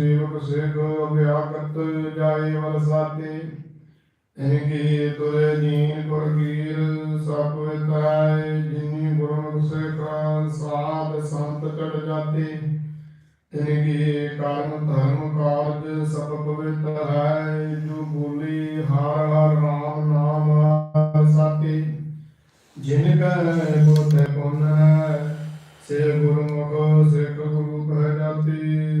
ਸੇਵਕ ਸਿਖ ਵਿਆਕਤ ਜਾਏ ਵਲ ਸਾਤੇ ਇਹਗੀ ਤੁਰੇ ਜੀਨ ਗੁਰ ਵੀਰ ਸਭ ਵਿਤਾਏ ਜਿਨੀ ਗੁਰਮੁਖ ਸਿਖਾ ਸਾਧ ਸੰਤ ਕਟ ਜਾਤੇ। ਇਹਗੀ ਕਰਮ ਧਰਮ ਕਾਰਜ ਸਭ ਪਵਿੱਤ ਹੈ, ਜੋ ਬੋਲੀ ਹਰ ਹਰ ਰਾਮ ਨਾਮ ਸਾਤੇ ਜਿਨ ਕੈ ਕੋ ਤੇ ਪੁਨ ਸੇ ਗੁਰਮੁਖ ਸਿਖ ਗੁਰੂ ਕਹਿ ਜਾਤੀ।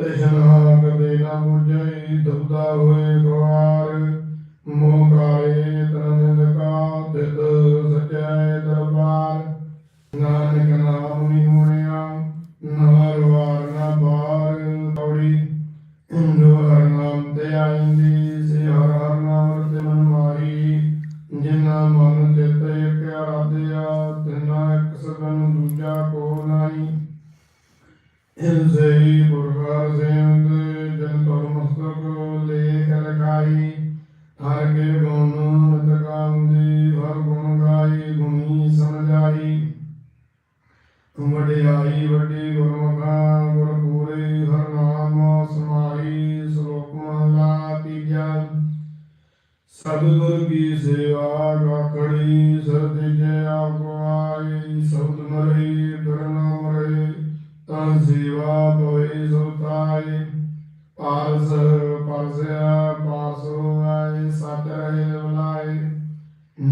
ਤ੍ਰਿਸ਼ਨਾ ਕਦੇ ਨਾ ਬੁਝਈ ਦੁਬਦਾ ਹੋਏ ਲਾਗੇ ਬੋ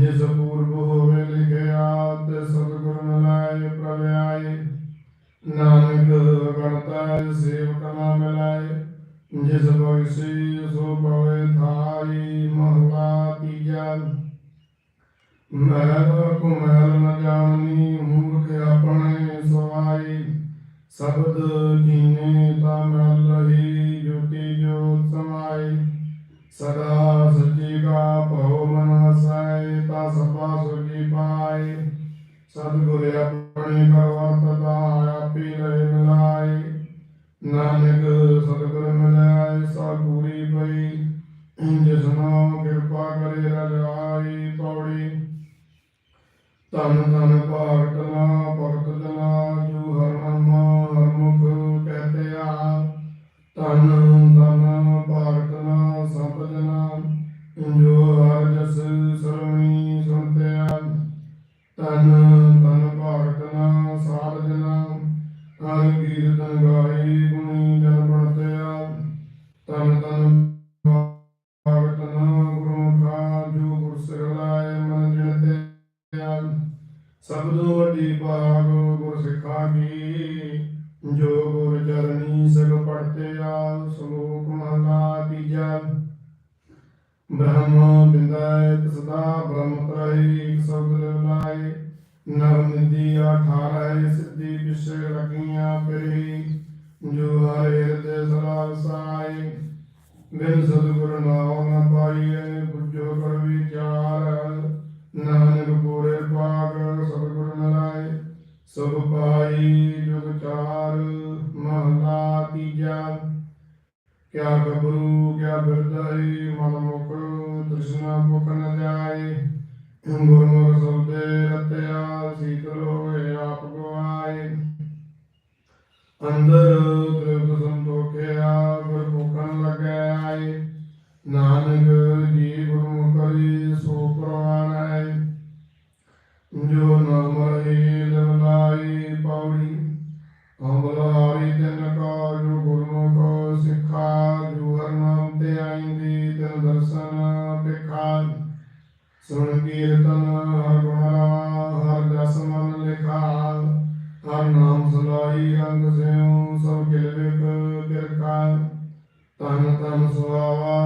የዘቡር ਸਤਿਗੁਰ ਆਪਣੇ ਸਿਰ ਰਖੀਆਂ ਫਿਰੇ ਜੋ ਹਰ ਹਿਰਦੈ ਸਦਾ ਸਾਈ। ਬਿਨ ਸਤਿਗੁਰ ਨਾਮ ਨਾ ਪਾਈਏ ਬੁੱਝੋ ਕਰ ਵਿਚਾਰ। ਨਾਨਕ ਪੂਰੇ ਪਾਗ ਸਤਿਗੁਰ ਨਰਾਏ ਸਭ ਪਾਈ ਜੁਗ ਚਾਰ, ਮਹਲਾ ਤੀਜਾ। ਕਿਆ ਕਬਰੂ ਕਿਆ ਬਿਰਦਾਈ ਮਨ ਮੁਖ, ਤ੍ਰਿਸ਼ਨਾ ਭੁਖ ਨ ਜਾਏ। ਗੁਰਮੁਖ under Slow.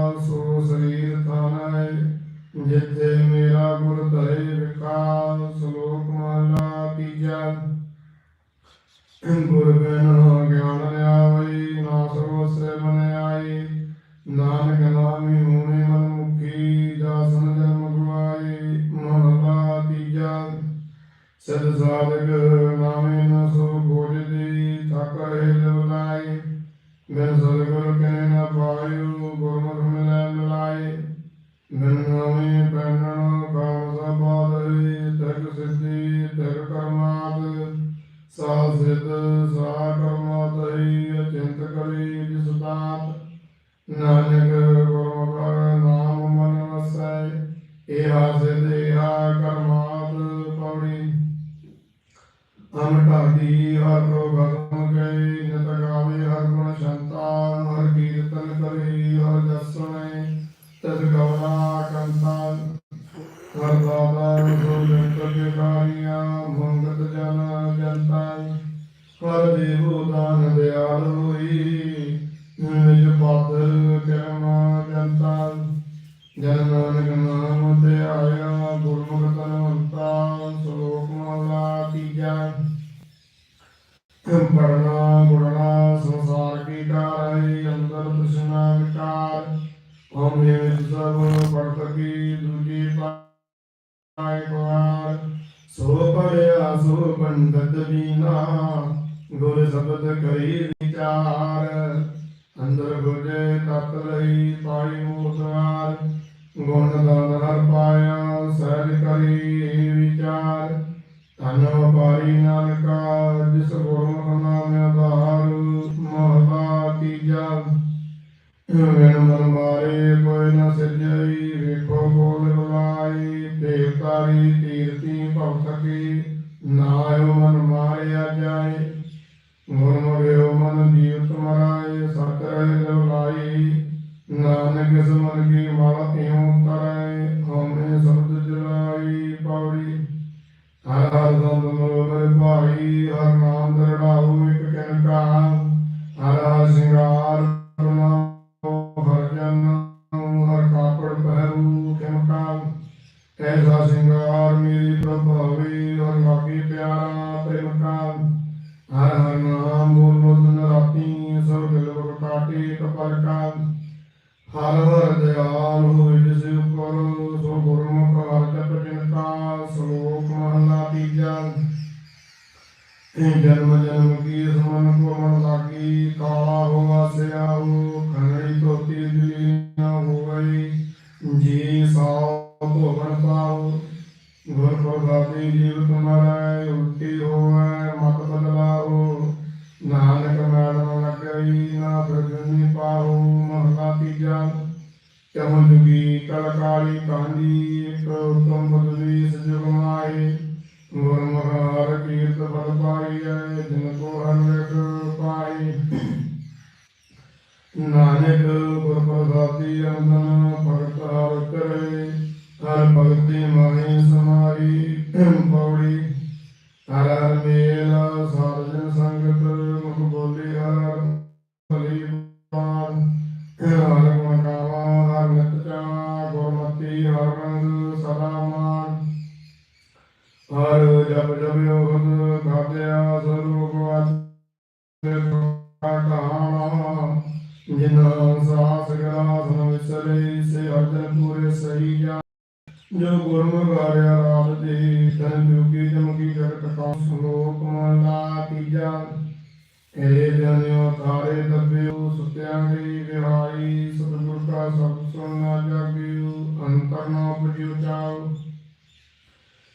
ਨਾਇਕਵਾਰ ਸੋ ਪੜਿਆ, ਸੋ ਪੰਡਤ ਵੀਨਾ ਗੁਰ ਸ਼ਬਦ ਕਰੀ ਵਿਚਾਰ। ਅੰਦਰ ਗੁਜੇ ਤਤ ਲਈ ਪਾਈ ਮੂਤਾਰ ਗੁਣ ਦਾਨ ਹਰ ਪਾਇਆ, ਸਹਿਜ ਕਰੀ ਵਿਚਾਰ। ਤਨ ਵਪਾਰੀ ਨਾਨਕਾ ਜਿਸ ਗੁਰੂ ਨਾਮ ਆਧਾਰ। ਮਹਤਾ ਤੀਜਾ ਵੇਣ ਭਗਤ ਕੀ ਨਾਇਓ ਮਨ ਮਾਰਿਆ ਜਾਏ। ਗੁਰਮ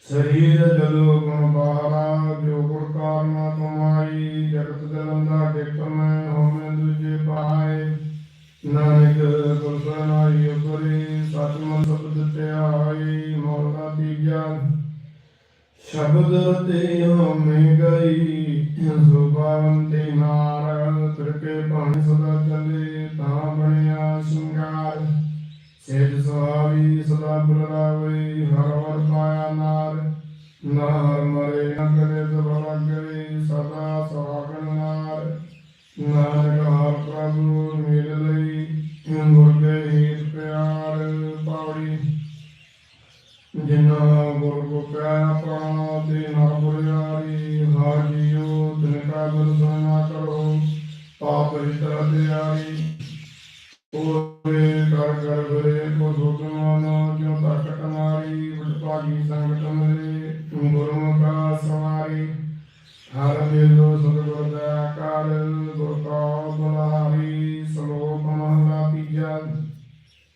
ਸਰੀਰ ਜਲੋ ਗੁਣ ਬਾਹਰਾ, ਜੋ ਗੁਰ ਕਾਰਨ ਕਮਾਈ ਜਗਤ ਜਲੰਦਾ ਟੇਕਣ ਹੋਵੇਂ ਦੂਜੇ ਪਾਏ ਨਾਨਕ ਗੁਰ ਉਪਰੇ ਸਤਿਮਨ ਸਬਦ ਧਿਆਈ ਮੌਲਾ ਤੀਜਾ। ਸ਼ਬਦ ਤੇ ਹੋਮੇ ਗਈ, ਸੁਭਾਵਨ ਤੇ ਨਾਰ ਤੁਰਕੇ ਪਾਣੀ ਸਦਾ ਚਲੇ, ਤਾਂ ਬਣਿਆ ਸ਼ਿੰਗਾਰ। ਸੇਜ ਸੁਹਾਵੀ ਸਦਾ ਬੁਲਾਵੇ ਹਰ ਨਾਰ ਮਰੇ ਨ ਕਰੇ ਦਬਲਾ ਕਰੇ ਸਦਾ ਸੁਹਾਗਣ ਨਾਰ। ਨਾਨਕ ਹਰ ਪ੍ਰਭੂ ਮਿਲ ਲਈ ਗੁਰ ਦੇ ਹੀਤ ਪਿਆਰ ਪੌੜੀ ਜਿਨਾ ਗੁਰ ਕੋ ਪਿਆਰਾ ਪਾ ਤੇ ਨਾ ਬੁਰਿਆਰੀ ਹਰ ਤਿਨ ਕਾ ਗੁਰ ਸੁਨਾ ਕਰੋ, ਪਾਪ ਵਿਤਰ ਤਿਆਰੀ। ਓਏ ਕਰ ਕਰ ਗਰੇ ਕੋ ਸੁਤਮਾਨ ਜੋ ਤਕਟ ਮਾਰੀ ਵਿਟਪਾਗੀ ਸੰਗਤ ਹਰ ਮੇਲੋ ਸਤਿਗੁਰ ਦਾ ਕਾਲ ਗੁਰ ਕਾ ਬੁਲਾਰੀ ਸ਼ਲੋਕ ਮਹਲਾ ਤੀਜਾ।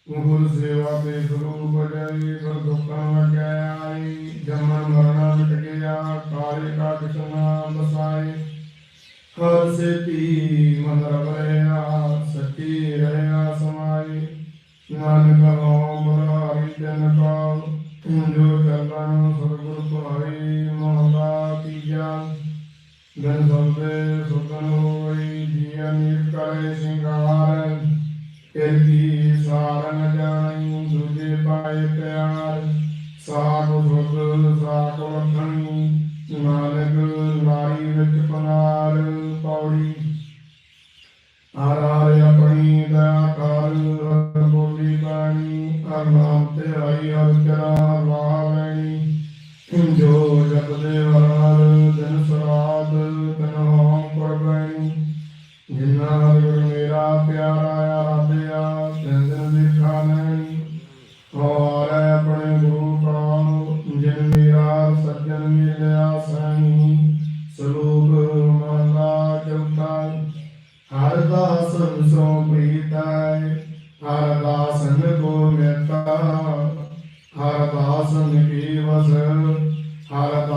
ਗੁਰ ਸੇਵਾ ਤੇ ਸਰੂਪ ਬਜਾਈ ਗੁਰ ਦੁਖਾਂ ਵਗਿਆ ਆਈ ਜਮਨ ਮਰਣਾ ਮਿਟ ਗਿਆ, ਕਾਰੇ ਕਾ ਕਿਸਨਾ ਬਸਾਏ ਹਰ ਸੇਤੀ ਮਨ ਰਵਿਆ ਸੱਚੀ ਰਹਿਆ ਸਮਾਈ। ਨਾਨਕ ਨਾਮ ਬੁਲਾਰੀ ਜਨ ਕਾ ਜੋ Jo.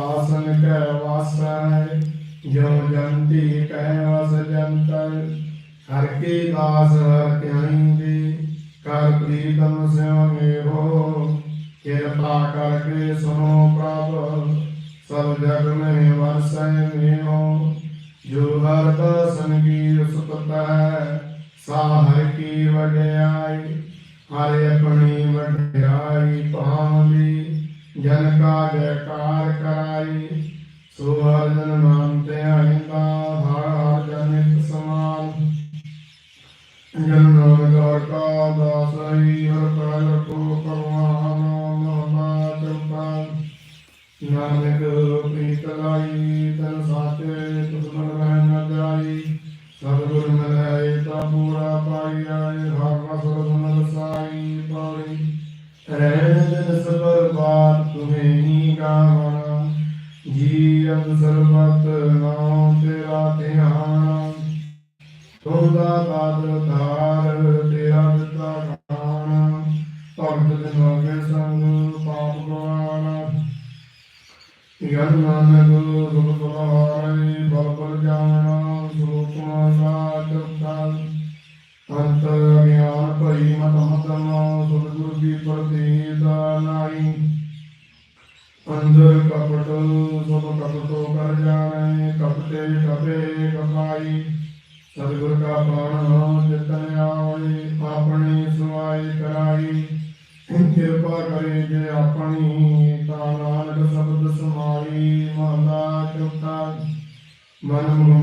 ਹਰ ਦਾਸਨ ਕੈ ਵਾਸੈ ਜੋ ਜੰਤੀ ਕੈ ਵਸ ਜੰਤੈ ਹਰ ਕੀ ਦਾਸ ਹਰ ਧਿਆਈਂਦੇ ਕਰ ਪ੍ਰੀਤਮ ਸਿਉ ਮੇਰੋ ਕਿਰਪਾ ਕਰਕੇ ਸੁਨੋ ਪ੍ਰਭ ਸਭ ਜਗ ਮੈਂ ਵਸੈ ਮੇਓ ਜੋ ਹਰ ਦਾਸਨ ਕੀ ਸੁਪਤ ਹੈ ਸਾ ਹਰ ਕੀ ਵਡਿਆਈ ਹਰ ਆਪਣੀ ਵਡਿਆਈ ਪਾਵੀ ਜਨ ਕਾ ਜੈਕਾਰ ਸੋ ਹਰ ਤੁਮ ਦਾ ਬਾਦ ਧਾਰ ਕਾ ਬਾਣ ਜਿਤਨ ਆਵੇ ਆਪਣੀ ਸੁਆਈ ਕਰਾਈ ਕਿਰਪਾ ਕਰੇ ਜੇ ਆਪਣੀ ਤਾਂ ਨਾਨਕ ਸ਼ਬਦ ਸਮਾਈ, ਮਹਲਾ ਚੁਕਤਾ ਮਨ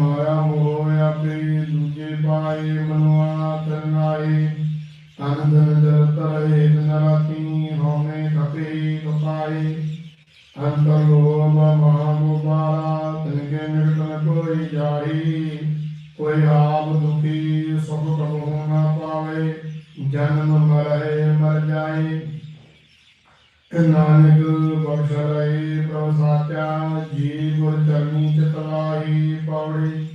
ਜਨਮ ਮਰੈ, ਮਰ ਜਾਏ। ਨਾਨਕ ਬਖਸ਼ ਰਹੀ ਪ੍ਰਭ ਸਾਚਾ ਜੀ ਗੁਰ ਚਰਨੀ ਚਿਤ ਲਾਈ ਪੌੜੀ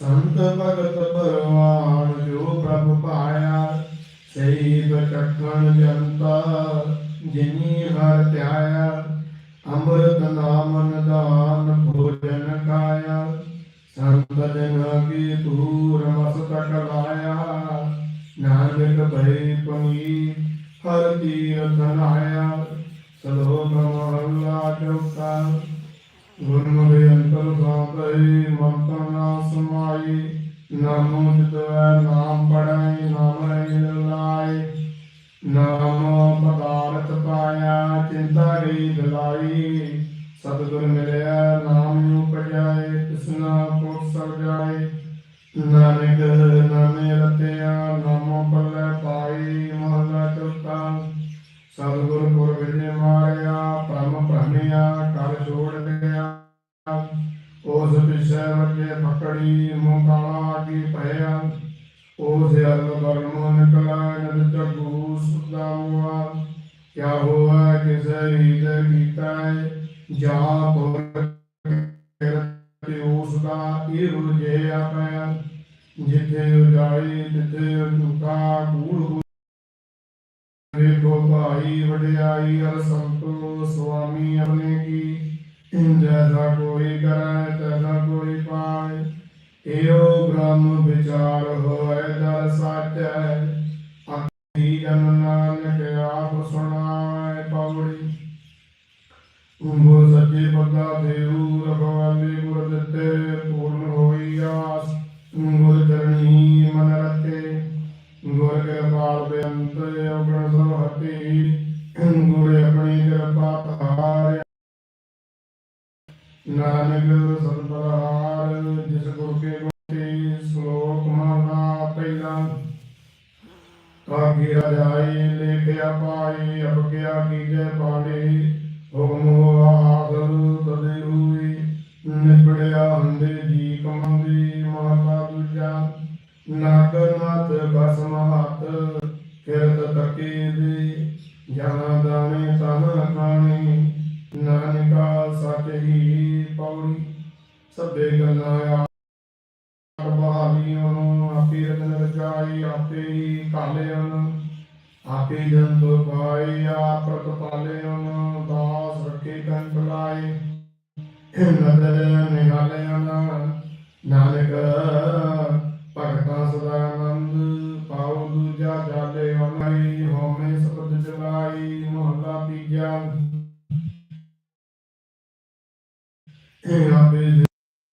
ਸੰਤ ਭਗਤ ਪਰਵਾਨ ਜੋ ਪ੍ਰਭ ਪਾਇਆ ਸਹੀ ਬਚਖਣ ਜਨਤਾ, ਜਿਨੀ ਹਰ ਧਿਆਇਆ, ਅੰਮ੍ਰਿਤ ਨਾਮ ਨਿਦਾਨ ਭੋਜਨ ਕਾਇਆ ਸੰਤ ਜਨ ਕੀ ਤੂਰ ਮਸਤਕ ਲਾਇਆ ਨਾਨਕ ਭਈ ਪਨੀ ਹਰ ਤੀਰਥ ਨਾਇਆ ਸਲੋਕ ਮਹਲਾ ਚੌਥਾ ਗੁਰਮੁਖਿ ਅੰਤਰ ਸਾਪਈ ਮੰਤਰ ਸਮਾਈ, ਨਾਮੋ ਜਿਤਵੈ ਨਾਮ ਪੜਾਈ ਸਤਿਗੁਰ ਸੰਤੋ ਸੁਆਮੀ ਆਪਣੇ ਕੀ? ਇਨ ਜੈਸਾ ਕੋਈ ਕਰੈ ਤੈਸਾ ਕੋਈ ਪਾਏ। ਏਓ ਬ੍ਰਹਮ ਵਿਚਾਰ ਹੋਏ, ਦਰ ਸਾਚੈ। ਅਖੀ ਜਨ ਨਾਨਕ ਆਪ ਸੁਣਾਏ ਪੌੜੀ ਗੁਰ ਸੱਚੇ ਪੱਗਾ ਦੇਉ ਰਖਵਾਲੇ ਗੁਰ ਨਾਨਕ ਸਤਿਬਹਾਰ ਸਭੇ ਗਲਾਇਆ ਬਹਾਵੀਆਂ ਆਪੇ ਰਤਨ ਰਚਾਈ ਆਪੇ ਹੀ ਕਾਲਿਆਂ ਆਪੇ ਜਨ ਤੋ ਪਾਈ ਆਪ ਪ੍ਰਤਪਾਲਿਆਂ ਦਾਸ ਰੱਖੇ ਕੰਨ ਬੁਲਾਏ। ਨਦਰ ਨਿਹਾਲਿਆਂ ਨਾਨਕ ਭਗਤਾਂ ਸਦਾ ਆਨੰਦ ਪਾਉ ਦੂਜਾ ਜਾਲੇ ਹੋਮੈ ਹੋਮੈ ਸਬਦ ਚਲਾਈ ਮਹਲਾ ਤੀਜਾ। ਆਪੇ